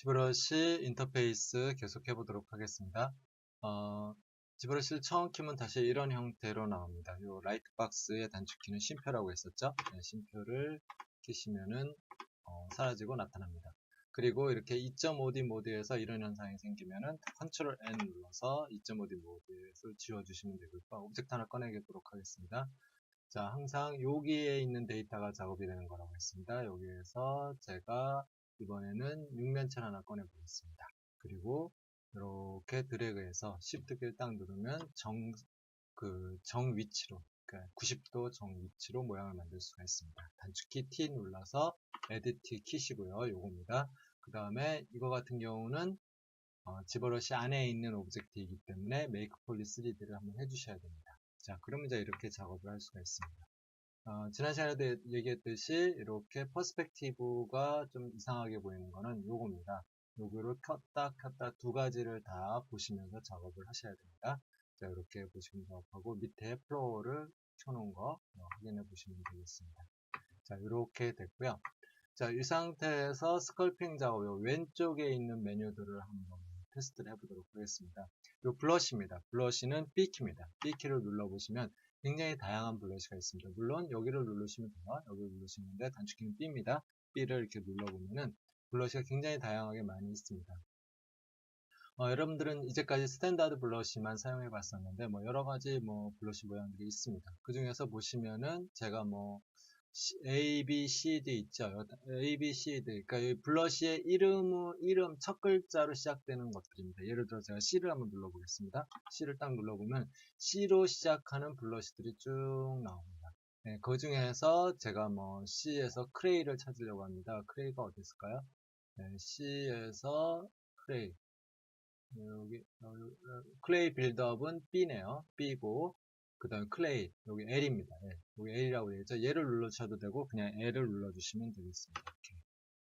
지브러시 인터페이스 계속해 보도록 하겠습니다. 어, 지브러시를 처음 키면 다시 이런 형태로 나옵니다. 이 라이트 박스의 단축키는 쉼표라고 했었죠. 네, 쉼표를 키시면은 어, 사라지고 나타납니다. 그리고 이렇게 2.5D 모드에서 이런 현상이 생기면은 컨트롤 N 눌러서 2.5D 모드에서 지워주시면 되고요. 오브젝트 하나 꺼내보도록 하겠습니다. 자, 항상 여기에 있는 데이터가 작업이 되는 거라고 했습니다. 여기에서 제가 이번에는 육면체를 하나 꺼내 보겠습니다. 그리고 이렇게 드래그해서 Shift 키를 딱 누르면 정, 그, 정 위치로, 그러니까 90도 정 위치로 모양을 만들 수가 있습니다. 단축키 T 눌러서 Edit 키시고요. 요겁니다. 그 다음에 이거 같은 경우는 어, 지버러시 안에 있는 오브젝트이기 때문에 Poly 3D를 한번 해주셔야 됩니다. 자, 그러면 이제 이렇게 작업을 할 수가 있습니다. 어, 지난 시간에도 얘기했듯이 이렇게 퍼스펙티브가 좀 이상하게 보이는 거는 요겁니다. 요거를 켰다 켰다 두 가지를 다 보시면서 작업을 하셔야 됩니다. 자 이렇게 보시면 작업하고 밑에 플로어를 켜놓은 거 어, 확인해 보시면 되겠습니다. 자 이렇게 됐고요. 자이 상태에서 스컬핑 작업 요 왼쪽에 있는 메뉴들을 한번 테스트를 해보도록 하겠습니다. 요 블러시입니다. 블러시는 B키입니다. B키를 눌러보시면 굉장히 다양한 블러시가 있습니다. 물론 여기를 누르시면 돼요. 여기를 누르시는데 단축키는 B입니다. B를 이렇게 눌러보면은 블러시가 굉장히 다양하게 많이 있습니다. 어, 여러분들은 이제까지 스탠다드 블러시만 사용해 봤었는데 뭐 여러 가지 뭐 블러시 모양들이 있습니다. 그 중에서 보시면은 제가 뭐 A, B, C, D 있죠. A, B, C, D. 그러니까 블러시의 이름, 이름 첫 글자로 시작되는 것들입니다. 예를 들어 제가 C를 한번 눌러보겠습니다. C를 딱 눌러보면 C로 시작하는 블러시들이 쭉 나옵니다. 네, 그 중에서 제가 뭐 C에서 크레이를 찾으려고 합니다. 크레이가 어디 있을까요? 네, C에서 크레이. 여기, 여기 클레이 빌드업은 B네요. B고 그 다음에 클레이 여기 L입니다. L. 여기 L이라고 되어있죠. 얘를 눌러주셔도 되고 그냥 L을 눌러주시면 되겠습니다. 이렇게.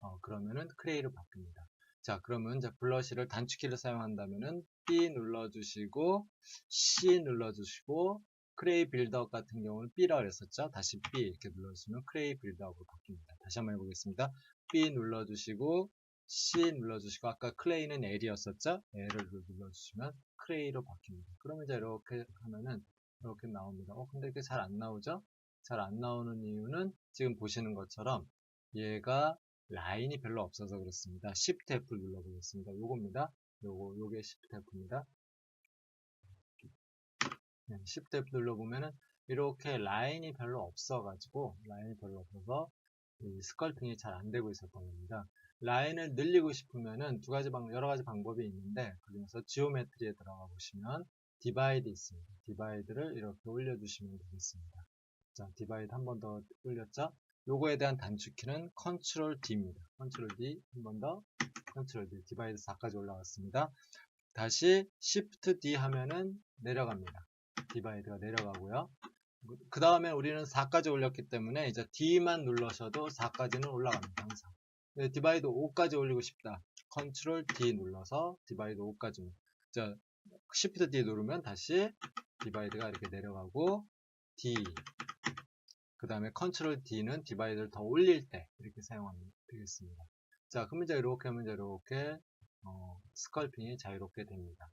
어, 그러면은 클레이로 바뀝니다. 자 그러면 이제 블러시를 단축키를 사용한다면은 B 눌러주시고 C 눌러주시고 크레이 빌드업 같은 경우는 B라고 했었죠. 다시 B 이렇게 눌러주시면 크레이 빌드업으로 바뀝니다. 다시 한번 해보겠습니다. B 눌러주시고 C 눌러주시고 아까 클레이는 L이었었죠. L을 눌러주시면 크레이로 바뀝니다. 그러면 이제 이렇게 하면은 이렇게 나옵니다. 어, 근데 이게 잘 안 나오죠? 잘 안 나오는 이유는 지금 보시는 것처럼 얘가 라인이 별로 없어서 그렇습니다. Shift F 눌러보겠습니다. 요겁니다. 요거, 요게 Shift F입니다. 네, Shift F 눌러보면은 이렇게 라인이 별로 없어가지고 라인이 별로 없어서 스컬핑이 잘 안 되고 있었던 겁니다. 라인을 늘리고 싶으면은 두 가지 방, 여러 가지 방법이 있는데 그 중에서 지오메트리에 들어가 보시면 디바이드 있습니다. 디바이드를 이렇게 올려주시면 되겠습니다. 자, 디바이드 한 번 더 올렸죠? 요거에 대한 단축키는 컨트롤 D입니다. 컨트롤 D 한 번 더, 컨트롤 D, 디바이드 4까지 올라왔습니다. 다시 Shift D 하면은 내려갑니다. 디바이드가 내려가고요. 그 다음에 우리는 4까지 올렸기 때문에 이제 D만 눌러셔도 4까지는 올라갑니다. 항상. 디바이드 5까지 올리고 싶다. 컨트롤 D 눌러서 디바이드 5까지. 자, Shift D 누르면 다시 디바이드가 이렇게 내려가고 D 그 다음에 컨트롤 D는 디바이드를 더 올릴 때 이렇게 사용하면 되겠습니다. 자, 그럼 이제 이렇게 하면 이렇게 어, 스컬핑이 자유롭게 됩니다.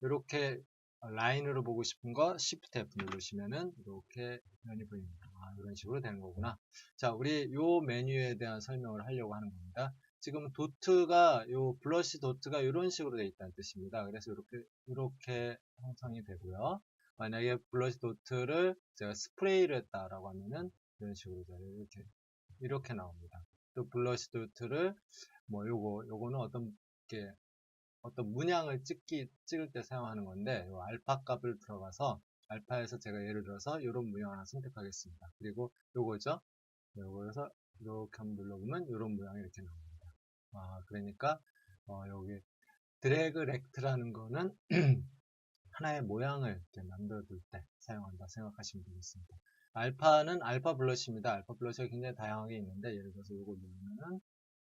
이렇게 라인으로 보고 싶은 거 Shift F 누르시면은 이렇게 면이 보입니다. 아, 이런 식으로 되는 거구나. 자, 우리 요 메뉴에 대한 설명을 하려고 하는 겁니다. 지금 도트가 요 블러시 도트가 이런 식으로 되어 있다는 뜻입니다. 그래서 이렇게 이렇게 형성이 되고요. 만약에 블러시 도트를 제가 스프레이를 했다라고 하면은 이런 식으로 이렇게 이렇게 나옵니다. 또 블러시 도트를 뭐 요거 요거는 어떤 게 어떤 문양을 찍기 찍을 때 사용하는 건데 요 알파 값을 들어가서 알파에서 제가 예를 들어서 이런 문양 하나 선택하겠습니다. 그리고 요거죠. 요거에서 이렇게 한번 눌러보면 이런 모양이 이렇게 나옵니다. 아, 그러니까 어, 여기 드래그 렉트라는 거는 하나의 모양을 이렇게 만들어 둘 때 사용한다 생각하시면 되겠습니다. 알파는 알파 블러시입니다. 알파 블러시가 굉장히 다양하게 있는데 예를 들어서 이거 누르면은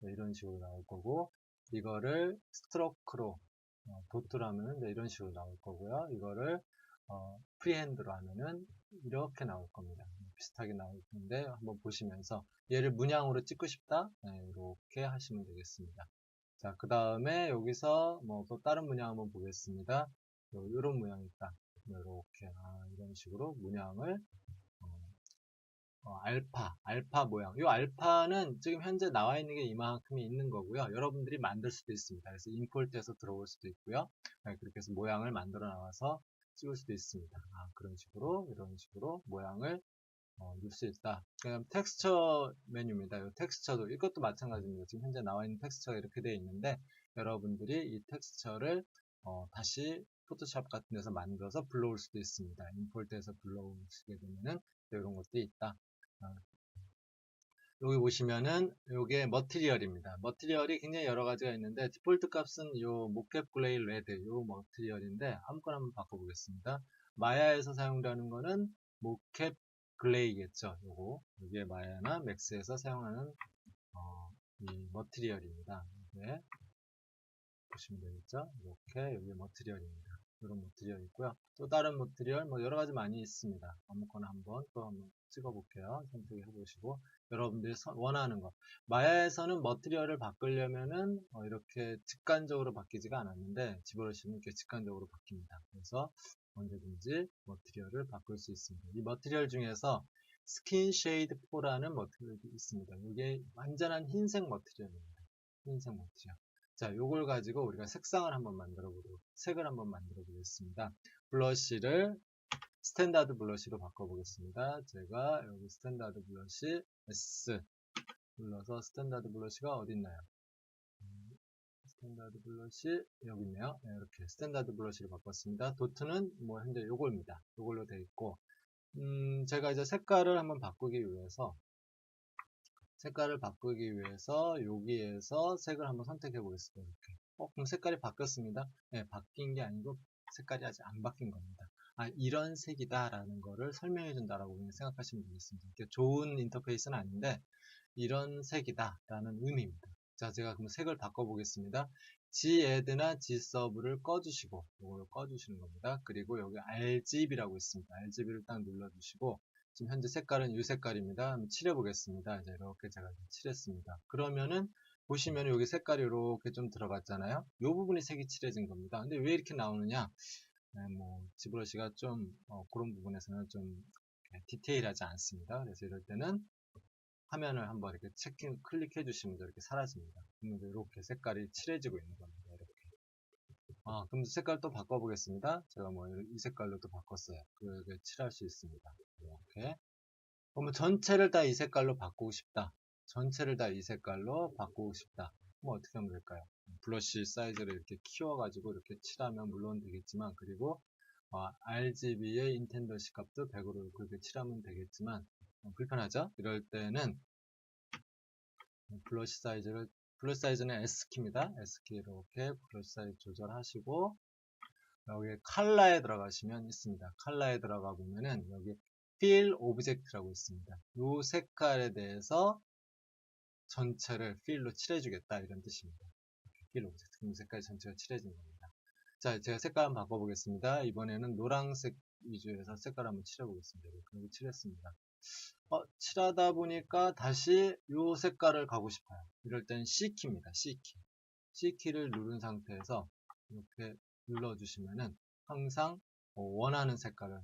이런 식으로 나올 거고 이거를 스트로크로 어, 도트로 하면은 이런 식으로 나올 거고요. 이거를 어, 프리핸드로 하면은 이렇게 나올 겁니다. 비슷하게 나올 텐데 한번 보시면서 얘를 문양으로 찍고 싶다 네, 이렇게 하시면 되겠습니다. 자, 그 다음에 여기서 뭐 또 다른 문양 한번 보겠습니다. 요, 이런 모양이 있다. 이렇게 아, 이런 식으로 문양을 어, 어, 알파, 알파 모양. 이 알파는 지금 현재 나와 있는 게 이만큼이 있는 거고요. 여러분들이 만들 수도 있습니다. 그래서 임포트해서 들어올 수도 있고요. 네, 그렇게 해서 모양을 만들어 나와서 찍을 수도 있습니다. 아, 그런 식으로 이런 식으로 모양을 어, 넣을 수 있다. 그다음 텍스처 메뉴입니다. 이 텍스처도 이것도 마찬가지입니다. 지금 현재 나와 있는 텍스처가 이렇게 되어 있는데 여러분들이 이 텍스처를 어, 다시 포토샵 같은 데서 만들어서 불러올 수도 있습니다. 임포트해서 불러오시게 되면은 이런 것도 있다. 아, 여기 보시면은 요게 머티리얼입니다. 머티리얼이 굉장히 여러 가지가 있는데 디폴트 값은 요 모캡 글레이 레드 요 머티리얼인데 아무거나 한번 바꿔보겠습니다. 마야에서 사용되는 거는 모캡 글레이겠죠. 요거 이게 마야나 맥스에서 사용하는 어, 이 머티리얼입니다. 이게 보시면 되겠죠. 이렇게 여기 머티리얼입니다. 이런 머티리얼 있고요. 또 다른 머티리얼 뭐 여러 가지 많이 있습니다. 아무거나 한번 또 한번 찍어 볼게요. 선택해 보시고 여러분들이 서- 원하는 거. 마야에서는 머티리얼을 바꾸려면은 어, 이렇게 직관적으로 바뀌지가 않았는데 지브러시는 이렇게 직관적으로 바뀝니다. 그래서 언제든지 머티리얼을 바꿀 수 있습니다. 이 머티리얼 중에서 스킨 쉐이드 4라는 머티리얼이 있습니다. 이게 완전한 흰색 머티리얼입니다. 흰색 머티리얼. 자, 요걸 가지고 우리가 색상을 한번 만들어 보도록, 색을 한번 만들어 보겠습니다. 블러쉬를 스탠다드 블러쉬로 바꿔 보겠습니다. 제가 여기 스탠다드 블러쉬 S 눌러서 스탠다드 블러쉬가 어디 있나요? 음, 스탠다드 블러쉬 여기 있네요. 네, 이렇게 스탠다드 블러쉬로 바꿨습니다. 도트는 뭐 현재 요걸입니다. 요걸로 되어 있고, 음, 제가 이제 색깔을 한번 바꾸기 위해서 색깔을 바꾸기 위해서 여기에서 색을 한번 선택해 보겠습니다. 어, 그럼 색깔이 바뀌었습니다. 네, 바뀐 게 아니고 색깔이 아직 안 바뀐 겁니다. 아, 이런 색이다 라는 거를 설명해 준다라고 생각하시면 되겠습니다. 이게 좋은 인터페이스는 아닌데 이런 색이다 라는 의미입니다. 자, 제가 그럼 색을 바꿔 보겠습니다. Gadd나 Gsubb를 꺼주시고 이걸 꺼주시는 겁니다. 그리고 여기 RGB라고 있습니다. RGB를 딱 눌러주시고 지금 현재 색깔은 이 색깔입니다. 칠해 보겠습니다. 이제 이렇게 제가 칠했습니다. 그러면은 보시면 여기 색깔이 이렇게 좀 들어갔잖아요. 이 부분이 색이 칠해진 겁니다. 근데 왜 이렇게 나오느냐? 네, 뭐 지브러시가 좀 어, 그런 부분에서는 좀 디테일하지 않습니다. 그래서 이럴 때는 화면을 한번 이렇게 체킹 클릭해 주시면 이렇게 사라집니다. 이렇게 색깔이 칠해지고 있는 겁니다. 이렇게. 아, 그럼 색깔 또 바꿔보겠습니다. 제가 뭐 이 색깔로 또 바꿨어요. 그렇게 칠할 수 있습니다. 이렇게. 그러면 전체를 다 이 색깔로 바꾸고 싶다. 전체를 다 이 색깔로 바꾸고 싶다. 그럼 어떻게 하면 될까요? 블러쉬 사이즈를 이렇게 키워가지고 이렇게 칠하면 물론 되겠지만, 그리고 어, RGB의 인텐더시 값도 100으로 그렇게 칠하면 되겠지만, 어, 불편하죠? 이럴 때는 블러쉬 사이즈를 블러쉬 사이즈는 S키입니다. S키 이렇게 블러쉬 사이즈 조절하시고 여기 컬러에 들어가시면 있습니다. 컬러에 들어가 보면은 여기 fill object라고 있습니다. 이 색깔에 대해서 전체를 fill로 칠해주겠다 이런 뜻입니다. fill object 이 색깔 전체가 칠해진 겁니다. 자, 제가 색깔 한번 바꿔보겠습니다. 이번에는 노란색 위주에서 색깔 한번 칠해보겠습니다. 이렇게 칠했습니다. 어, 칠하다 보니까 다시 이 색깔을 가고 싶어요. 이럴 땐 C키입니다. C키. C키를 누른 상태에서 이렇게 눌러주시면은 항상 어, 원하는 색깔을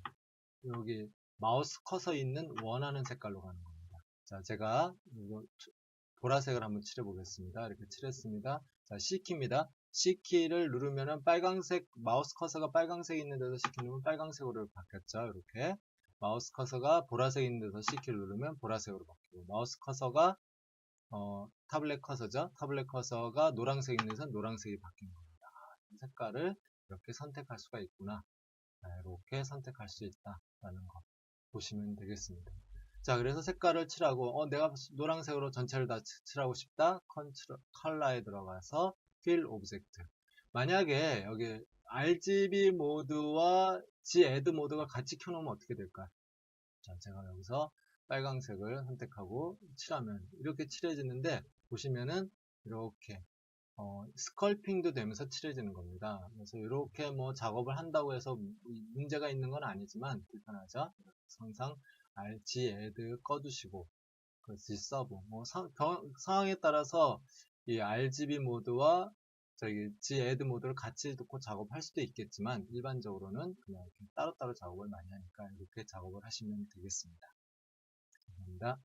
여기 마우스 커서 있는 원하는 색깔로 가는 겁니다. 자, 제가 이거 보라색을 한번 칠해 보겠습니다. 이렇게 칠했습니다. 자, C키입니다. C키를 누르면은 빨강색 마우스 커서가 빨강색 있는 데서 C키 누르면 빨강색으로 바뀌었죠. 이렇게 마우스 커서가 보라색 있는 데서 C키를 누르면 보라색으로 바뀌고 마우스 커서가 어, 타블렛 커서죠. 타블렛 커서가 노란색 있는 데서 노란색이 바뀐 겁니다. 이 색깔을 이렇게 선택할 수가 있구나. 이렇게 선택할 수 있다라는 거 보시면 되겠습니다. 자, 그래서 색깔을 칠하고, 어, 내가 노란색으로 전체를 다 칠하고 싶다. 컨트롤, 컬러에 들어가서 fill object. 만약에 여기 RGB 모드와 G-Add 모드가 같이 켜놓으면 어떻게 될까요? 자, 제가 여기서 빨강색을 선택하고 칠하면 이렇게 칠해지는데 보시면은 이렇게 어, 스컬핑도 되면서 칠해지는 겁니다. 그래서 이렇게 뭐 작업을 한다고 해서 문제가 있는 건 아니지만 불편하죠. 항상 RG, add 꺼두시고 그 G 서브 뭐 상, 상황에 따라서 이 RGB 모드와 저기 G add 모드를 같이 놓고 작업할 수도 있겠지만 일반적으로는 그냥 이렇게 따로따로 작업을 많이 하니까 이렇게 작업을 하시면 되겠습니다. 감사합니다.